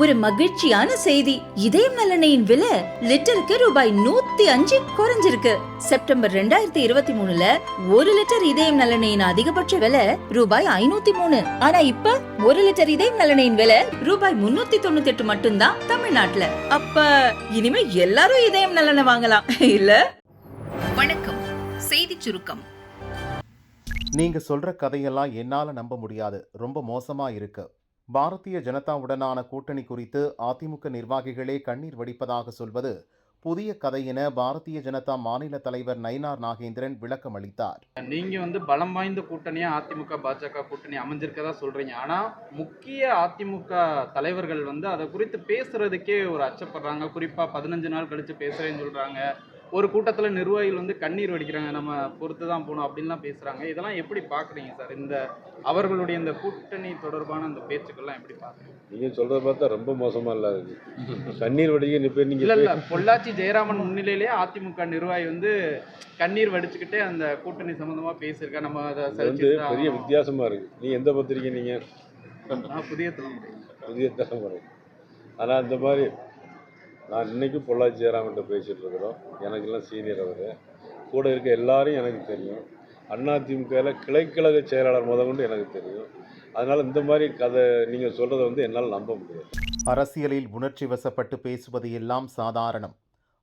ஒரு மகிழ்ச்சியான செய்தி. இதயம் நலனையின் விலை லிட்டருக்கு ரூபாய் நூத்தி அஞ்சு குறைஞ்சிருக்கு. செப்டம்பர் ரெண்டாயிரத்தி இருபத்தி மூணுல ஒரு லிட்டர் இதயம் நலனையின் அதிகபட்ச விலை ரூபாய் ஐநூத்தி மூணு. ஆனா இப்ப ஒரு லிட்டர் இதயம் நலனையின் விலை ரூபாய் முன்னூத்தி தொண்ணூத்தி எட்டு மட்டும்தான் தமிழ்நாட்டுல. அப்ப இனிமே எல்லாரும் இதயம் நலனை வாங்கலாம். இல்ல? வணக்கம். செய்திச் சுருக்கம். நீங்க சொல்ற கதையெல்லாம் என்னால நம்ப முடியாது. ரொம்ப மோசமா இருக்கு. பாரதிய ஜனதாவுடனான கூட்டணி குறித்து அதிமுக நிர்வாகிகளே கண்ணீர் வடிப்பதாக சொல்வது புதிய கதை என பாரதிய ஜனதா மாநில தலைவர் நயினார் நாகேந்திரன் விளக்கம் அளித்தார். நீங்க வந்து பலம் வாய்ந்த கூட்டணியா அதிமுக பாஜக கூட்டணி அமைஞ்சிருக்கதா சொல்றீங்க. ஆனா முக்கிய அதிமுக தலைவர்கள் வந்து அதை குறித்து பேசுறதுக்கே ஒரு அச்சப்படுறாங்க. குறிப்பா பதினஞ்சு நாள் கழிச்சு பேசுறேன்னு சொல்றாங்க. ஒரு கூட்டத்துல நிர்வாகிகள் வந்து கண்ணீர் வடிக்கிறாங்க நம்ம பொறுத்து தான் போகணும் அப்படின்லாம் பேசுறாங்க. இதெல்லாம் எப்படி பாக்குறீங்க சார்? இந்த அவர்களுடைய இந்த கூட்டணி தொடர்பான அந்த பேச்சுக்கள்லாம் எப்படி பாக்குறீங்க? நீங்க சொல்றத பார்த்தா ரொம்ப மோசமா இல்ல கண்ணீர் வடிக்க இப்ப நீங்க இல்ல இல்ல. பொள்ளாச்சி ஜெயராமன் முன்னிலையிலேயே அதிமுக நிர்வாகி வந்து கண்ணீர் வடிச்சுக்கிட்டே அந்த கூட்டணி சம்பந்தமா பேசியிருக்கா. நம்ம அதை வந்து பெரிய வித்தியாசமா இருக்கு. நீங்க எந்த பத்திரிக்கை நீங்க? நான் புதிய தலைமுறை. புதிய தலைமுறை. ஆனா இந்த மாதிரி நான் இன்னைக்கு பொள்ளாச்சி ஜெயராமன்ட்ட பேசிகிட்டு இருக்கிறோம். எனக்கெல்லாம் சீனியர் அவர். கூட இருக்க எல்லாரும் எனக்கு தெரியும். அதிமுகவில் கிளைக்கழக செயலாளர் முத கொண்டு எனக்கு தெரியும். அதனால் இந்த மாதிரி கதை நீங்கள் சொல்கிறத வந்து என்னால் நம்ப முடியாது. அரசியலில் உணர்ச்சி வசப்பட்டு பேசுவது எல்லாம் சாதாரணம்.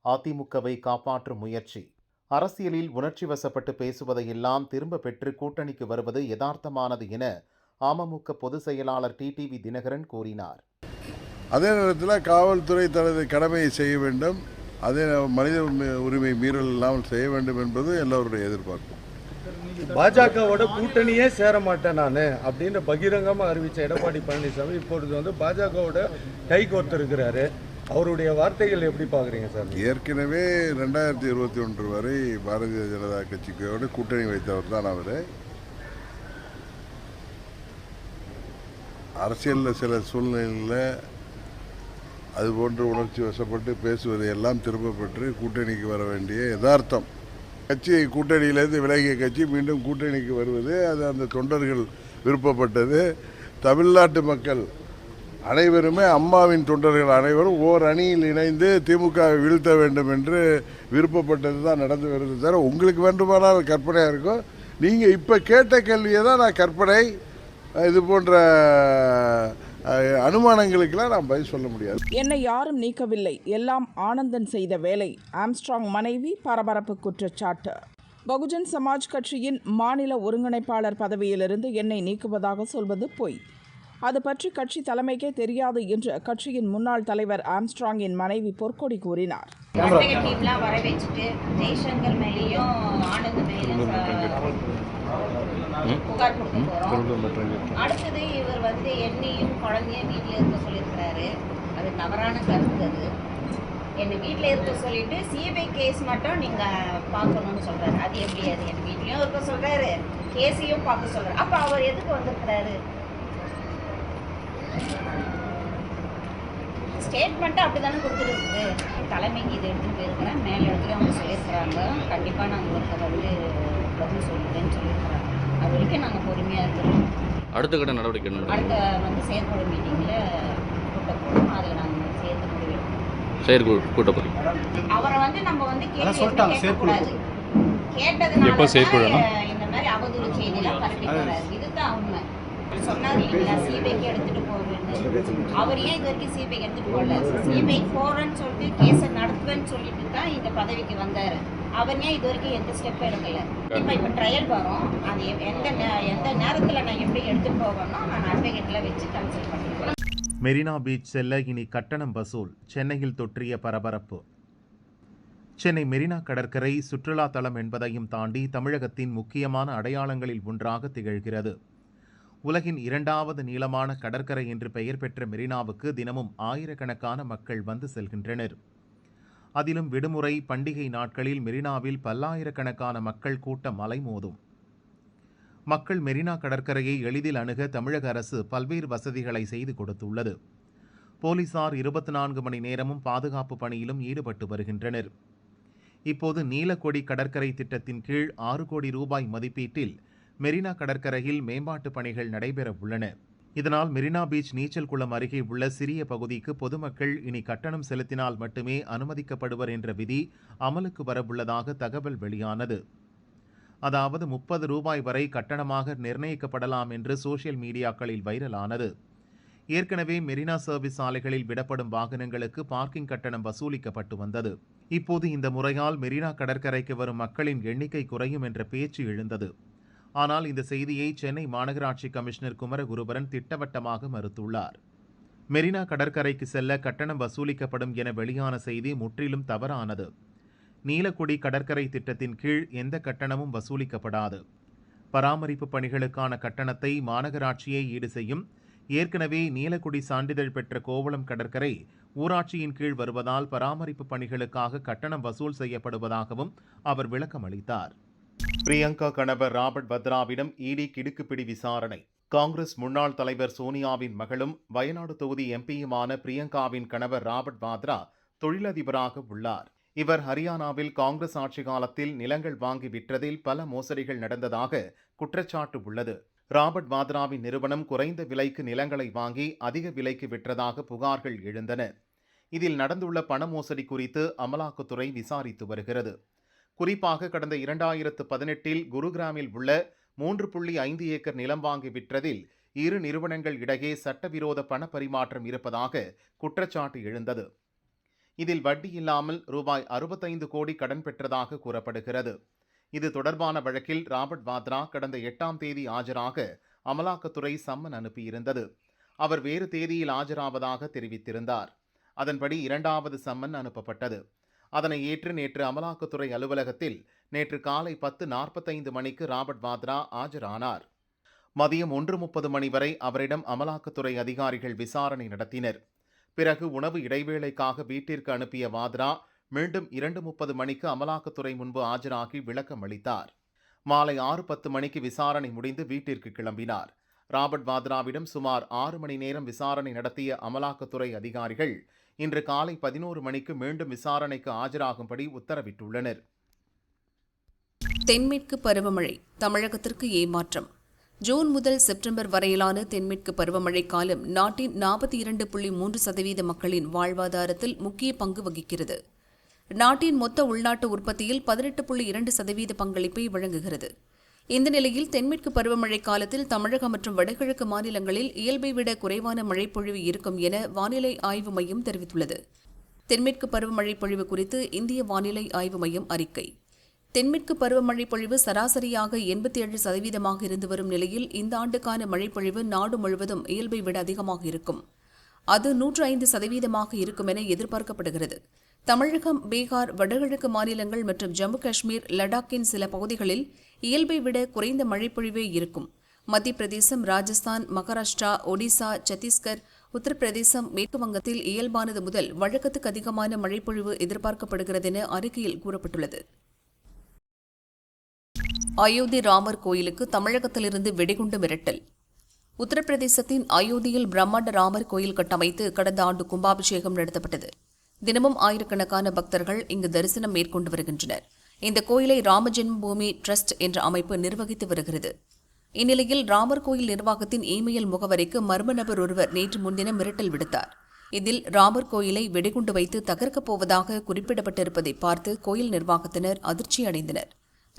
அதிமுகவை காப்பாற்றும் முயற்சி. அரசியலில் உணர்ச்சி வசப்பட்டு பேசுவதையெல்லாம் திரும்ப பெற்று கூட்டணிக்கு வருவது யதார்த்தமானது என அமமுக பொதுச் செயலாளர் டிடிவி தினகரன் கூறினார். அதே நேரத்தில் காவல்துறை தனது கடமையை செய்ய வேண்டும். அதே மனித உரிமை- மீறல் இல்லாமல் செய்ய வேண்டும் என்பது எல்லோருடைய எதிர்பார்ப்பு. பாஜகவோட கூட்டணியே சேர மாட்டேன் நான் அப்படின்னு பகிரங்கமா அறிவிச்ச எடப்பாடி பழனிசாமி இப்பொழுது வந்து பாஜகவோட கை கோர்த்திருக்கிறாரு. அவருடைய வார்த்தைகள் எப்படி பாக்குறீங்க சார் ஏற்கனவே ரெண்டாயிரத்தி இருபத்தி ஒன்று வரை பாரதிய ஜனதா கட்சிக்கோடு கூட்டணி வைத்தவர் தான் அவர். அரசியலில் சில சூழ்நிலைகளில் அதுபோன்று உணர்ச்சி வசப்பட்டு பேசுவதை எல்லாம் திரும்ப பெற்று கூட்டணிக்கு வர வேண்டிய யதார்த்தம். கட்சி கூட்டணியிலேருந்து விலகிய கட்சி மீண்டும் கூட்டணிக்கு வருவது அது அந்த தொண்டர்கள் விருப்பப்பட்டது. தமிழ்நாட்டு மக்கள் அனைவருமே அம்மாவின் தொண்டர்கள் அனைவரும் ஓர் அணியில் இணைந்து திமுகவை வீழ்த்த வேண்டும் என்று விருப்பப்பட்டது தான் நடந்து வருது தவிர உங்களுக்கு வேண்டுமானால் கற்பனையாக இருக்கும் நீங்கள் இப்போ கேட்ட கேள்வியை தான் நான் கற்பனை இது போன்ற அனுமானங்களுக்கெல்லாம் நான் பதில் சொல்ல முடியாது. என்னை யாரும் நீக்கவில்லை. எல்லாம் ஆனந்தன் செய்த வேலை. ஆம்ஸ்ட்ராங் மனைவி பரபரப்பு குற்றச்சாட்டு. பகுஜன் சமாஜ் கட்சியின் மாநில ஒருங்கிணைப்பாளர் பதவியிலிருந்து என்னை நீக்குவதாக சொல்வது பொய். அது பற்றி கட்சி தலைமைக்கே தெரியாது என்று கட்சியின் முன்னாள் தலைவர் ஆம்ஸ்ட்ராங்கின் மனைவி பொற்கொடி கூறினார். புகார் கொடுக்க போகிறோம் அடுத்தது இவர் வந்து என்னையும் குழந்தையும் வீட்டில் இருக்க சொல்லியிருக்கிறாரு. அது தவறான கருத்து அது. என்னை வீட்டில் இருக்க சொல்லிட்டு சிபிஐ கேஸ் மட்டும் நீங்கள் பார்க்கணும்னு சொல்கிறாரு அது எப்படி? அது என் வீட்லேயும் இருக்க சொல்கிறாரு கேஸையும் பார்க்க சொல்கிறாரு அப்போ அவர் எதுக்கு வந்திருக்கிறாரு? ஸ்டேட்மெண்ட்டு அப்படி தானே கொடுத்துருக்கு தலைமைக்கு இது எடுத்துகிட்டு போயிருக்கிறேன். மேல் இடத்துல அவங்க சொல்லியிருக்கிறாங்க. கண்டிப்பாக நான் உங்களுக்கு வந்து பதில் சொல்லுறேன்னு சொல்லியிருக்கிறாங்க. அது வரைக்கும் நாங்கள் பொறுமையாக இருக்கிறோம் அடுத்த கட்ட நடவடிக்கை அடுத்த வந்து செயற்குழு மீட்டிங்கில் கூட்ட போகிறோம் அதில் நாங்கள் சேர்ந்து முடிவெடுப்போம் செயற்குழு கூட்டப்படி அவரை வந்து நம்ம வந்து எதுவுமே கேட்கக்கூடாது கேட்டதுனால எப்போ செயற்குழுனா? இந்த மாதிரி அவதூறு செய்திலாம் பரப்பி போறாரு. இதுதான் உண்மை. சொன்னார் இல்லைங்களா சிபிஐக்கு எடுத்துட்டு போவேன்னு. அவர் ஏன் இது வரைக்கும் சிபிஐக்கு எடுத்துட்டு போகல? சிபிஐ போறேன்னு சொல்லிட்டு கேஸை நடத்துவேன்னு சொல்லிட்டு தான் இந்த பதவிக்கு வந்தாரு. அவர் ஏன் இது வரைக்கும் எந்த ஸ்டெப் எடுக்கல? இப்போ இப்போ ட்ரையல் வரும். அது எந்த எந்த நேரத்தில் நான் எப்படி எடுத்துட்டு போகணும் நான் அட்வொகேட்டில் வச்சு கன்சல்ட் பண்ணிக்கிறேன். மெரினா பீச் செல்ல இனி கட்டணம் வசூல். சென்னையில் தொற்றிய பரபரப்பு. சென்னை மெரினா கடற்கரை சுற்றுலா தலம் என்பதையும் தாண்டி தமிழகத்தின் முக்கியமான அடையாளங்களில் ஒன்றாக திகழ்கிறது. உலகின் இரண்டாவது நீளமான கடற்கரை என்று பெயர் பெற்ற மெரினாவுக்கு தினமும் ஆயிரக்கணக்கான மக்கள் வந்து செல்கின்றனர். அதிலும் விடுமுறை பண்டிகை நாட்களில் மெரினாவில் பல்லாயிரக்கணக்கான மக்கள் கூட்டம் அலைமோதும் மக்கள் மெரினா கடற்கரையை எளிதில் அணுக தமிழக அரசு பல்வேறு வசதிகளை செய்து கொடுத்துள்ளது. போலீசார் இருபத்தி நான்கு மணி நேரமும் பாதுகாப்பு பணியிலும் ஈடுபட்டு வருகின்றனர். இப்போது நீலக்கொடி கடற்கரை திட்டத்தின் கீழ் ஆறு கோடி ரூபாய் மதிப்பீட்டில் மெரினா கடற்கரையில் மேம்பாட்டு பணிகள் நடைபெற உள்ளன. இதனால் மெரினா பீச் நீச்சல் குளம் அருகே உள்ள சிறிய பகுதிக்கு பொதுமக்கள் இனி கட்டணம் செலுத்தினால் மட்டுமே அனுமதிக்கப்படுவர் என்ற விதி அமலுக்கு வரவுள்ளதாக தகவல் வெளியானது. அதாவது முப்பது ரூபாய் வரை கட்டணமாக நிர்ணயிக்கப்படலாம் என்று சோஷியல் மீடியாக்களில் வைரலானது. ஏற்கனவே மெரினா சர்வீஸ் சாலைகளில் விடப்படும் வாகனங்களுக்கு பார்க்கிங் கட்டணம் வசூலிக்கப்பட்டு வந்தது. இப்போது இந்த முறையால் மெரினா கடற்கரைக்கு வரும் மக்களின் எண்ணிக்கை குறையும் என்ற பேச்சு எழுந்தது. ஆனால் இந்த செய்தியை சென்னை மாநகராட்சி கமிஷனர் குமரகுருபரன் திட்டவட்டமாக மறுத்துள்ளார். மெரினா கடற்கரைக்கு செல்ல கட்டணம் வசூலிக்கப்படும் என வெளியான செய்தி முற்றிலும் தவறானது. நீலக்குடி கடற்கரை திட்டத்தின் கீழ் எந்த கட்டணமும் வசூலிக்கப்படாது. பராமரிப்பு பணிகளுக்கான கட்டணத்தை மாநகராட்சியே ஈடு செய்யும். ஏற்கனவே நீலக்குடி சான்றிதழ் பெற்ற கோவளம் கடற்கரை ஊராட்சியின் கீழ் வருவதால் பராமரிப்பு பணிகளுக்காக கட்டணம் வசூல் செய்யப்படுவதாகவும் அவர் விளக்கம் அளித்தார் பிரியங்கா கணவர் ராபர்ட் வத்ராவிடம் இடி கிடுக்குப்பிடி விசாரணை. காங்கிரஸ் முன்னாள் தலைவர் சோனியாவின் மகளும் வயநாடு தொகுதி எம்பியுமான பிரியங்காவின் கணவர் ராபர்ட் வாத்ரா தொழிலதிபராக உள்ளார். இவர் ஹரியானாவில் காங்கிரஸ் ஆட்சி காலத்தில் நிலங்கள் வாங்கி விற்றதில் பல மோசடிகள் நடந்ததாக குற்றச்சாட்டு உள்ளது. ராபர்ட் வாத்ராவின் நிறுவனம் குறைந்த விலைக்கு நிலங்களை வாங்கி அதிக விலைக்கு விற்றதாக புகார்கள் எழுந்தன. இதில் நடந்துள்ள பண மோசடி குறித்து அமலாக்கத்துறை விசாரித்து வருகிறது. குறிப்பாக கடந்த இரண்டாயிரத்து பதினெட்டில் குருகிராமில் உள்ள மூன்று புள்ளி ஐந்து ஏக்கர் நிலம் வாங்கி விற்றதில் இரு நிறுவனங்கள் இடையே சட்டவிரோத பண பரிமாற்றம் இருப்பதாக குற்றச்சாட்டு எழுந்தது. இதில் வட்டி இல்லாமல் ரூபாய் அறுபத்தைந்து கோடி கடன் பெற்றதாக கூறப்படுகிறது. இது தொடர்பான வழக்கில் ராபர்ட் வாத்ரா கடந்த எட்டாம் தேதி ஆஜராக அமலாக்கத்துறை சம்மன் அனுப்பியிருந்தது. அவர் வேறு தேதியில் ஆஜராவதாக தெரிவித்திருந்தார். அதன்படி இரண்டாவது சம்மன் அனுப்பப்பட்டது. அதனை ஏற்று நேற்று அமலாக்கத்துறை அலுவலகத்தில் நேற்று காலை பத்து நாற்பத்தைந்து மணிக்கு ராபர்ட் வாத்ரா ஆஜரானார். மதியம் ஒன்று முப்பது மணி வரை அவரிடம் அமலாக்கத்துறை அதிகாரிகள் விசாரணை நடத்தினர். பிறகு உணவு இடைவேளைக்காக வீட்டிற்கு அனுப்பிய வாத்ரா மீண்டும் இரண்டு முப்பது மணிக்கு அமலாக்கத்துறை முன்பு ஆஜராகி விளக்கம் அளித்தார். மாலை ஆறு பத்து மணிக்கு விசாரணை முடிந்து வீட்டிற்கு கிளம்பினார். ராபர்ட் வாத்ராவிடம் சுமார் ஆறு மணி நேரம் விசாரணை நடத்திய அமலாக்கத்துறை அதிகாரிகள் இன்று காலை பதினோரு மணிக்கு மீண்டும் விசாரணைக்கு ஆஜராகும்படி உத்தரவிட்டுள்ளனர். தென்மேற்கு பருவமழை தமிழகத்திற்கு ஏமாற்றம். ஜூன் முதல் செப்டம்பர் வரையிலான தென்மேற்கு பருவமழை காலம் நாட்டின் நாற்பத்தி இரண்டு புள்ளி மூன்று சதவீத மக்களின் வாழ்வாதாரத்தில் முக்கிய பங்கு வகிக்கிறது. நாட்டின் மொத்த உள்நாட்டு உற்பத்தியில் பதினெட்டு புள்ளி இரண்டு சதவீத பங்களிப்பை வழங்குகிறது. இந்த நிலையில் தென்மேற்கு பருவமழை காலத்தில் தமிழகம் மற்றும் வடகிழக்கு மாநிலங்களில் இயல்பை விட குறைவான மழைப்பொழிவு இருக்கும் என வானிலை ஆய்வு மையம் தெரிவித்துள்ளது. தென்மேற்கு பருவமழை பொழிவு குறித்து இந்திய வானிலை ஆய்வு மையம் அறிக்கை. தென்மேற்கு பருவமழை பொழிவு சராசரியாக எண்பத்தி ஏழு சதவீதமாக இருந்து வரும் நிலையில் இந்த ஆண்டுக்கான மழைப்பொழிவு நாடு முழுவதும் இயல்பை விட அதிகமாக இருக்கும். அது நூற்று ஐந்து சதவீதமாக இருக்கும் என எதிர்பார்க்கப்படுகிறது. தமிழகம் பீகார் வடகிழக்கு மாநிலங்கள் மற்றும் ஜம்மு காஷ்மீர் லடாக்கின் சில பகுதிகளில் இயல்பை விட குறைந்த மழைப்பொழிவே இருக்கும். மத்திய பிரதேசம் ராஜஸ்தான் மகாராஷ்டிரா ஒடிசா சத்தீஸ்கர் உத்தரப்பிரதேசம் மேற்குவங்கத்தில் இயல்பானது முதல் வழக்கத்துக்கு அதிகமான மழைப்பொழிவு எதிர்பார்க்கப்படுகிறது என அறிக்கையில் கூறப்பட்டுள்ளது. அயோத்தி ராமர் கோயிலுக்கு தமிழகத்திலிருந்து வெடிகுண்டு மிரட்டல். உத்தரப்பிரதேசத்தின் அயோத்தியில் பிரம்மாண்ட ராமர் கோயில் கட்டமைத்து கடந்த ஆண்டு கும்பாபிஷேகம் நடத்தப்பட்டது. தினமும் ஆயிரக்கணக்கான பக்தர்கள் இங்கு தரிசனம் மேற்கொண்டு வருகின்றனர். இந்த கோயிலை ராமஜென்மபூமி ட்ரஸ்ட் என்ற அமைப்பு நிர்வகித்து வருகிறது. இந்நிலையில் ராமர் கோயில் நிர்வாகத்தின் இமெயில் முகவரிக்கு மர்ம நபர் ஒருவர் நேற்று முன்தினம் மிரட்டல் விடுத்தார். இதில் ராமர் கோயிலை வெடிகுண்டு வைத்து தகர்க்கப் போவதாக குறிப்பிடப்பட்டிருப்பதை பார்த்து கோயில் நிர்வாகத்தினர் அதிர்ச்சி அடைந்தனர்.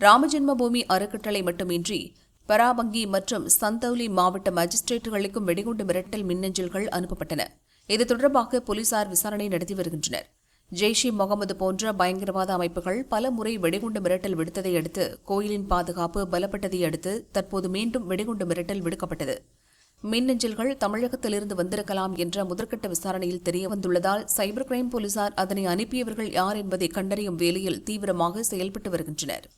ராமஜென்மபூமி அறக்கட்டளை மட்டுமின்றி பராபங்கி மற்றும் சந்தௌலி மாவட்ட மஜிஸ்ட்ரேட்டுகளுக்கும் வெடிகுண்டு மிரட்டல் மின்னஞ்சல்கள் அனுப்பப்பட்டன. இது தொடர்பாக போலீசார் விசாரணை நடத்தி வருகின்றனர். ஜெய்ஷ் இ முகமது போன்ற பயங்கரவாத அமைப்புகள் பல முறை வெடிகுண்டு மிரட்டல் விடுத்ததை அடுத்து கோயிலின் பாதுகாப்பு பலப்பட்டதை அடுத்து தற்போது மீண்டும் வெடிகுண்டு மிரட்டல் விடுக்கப்பட்டது. மின்னஞ்சல்கள் தமிழகத்திலிருந்து வந்திருக்கலாம் என்ற முதற்கட்ட விசாரணையில் தெரியவந்துள்ளதால் சைபர் கிரைம் போலீசார் அதனை அனுப்பியவர்கள் யார் என்பதை கண்டறியும் வேலையில் தீவிரமாக செயல்பட்டு வருகின்றனர்.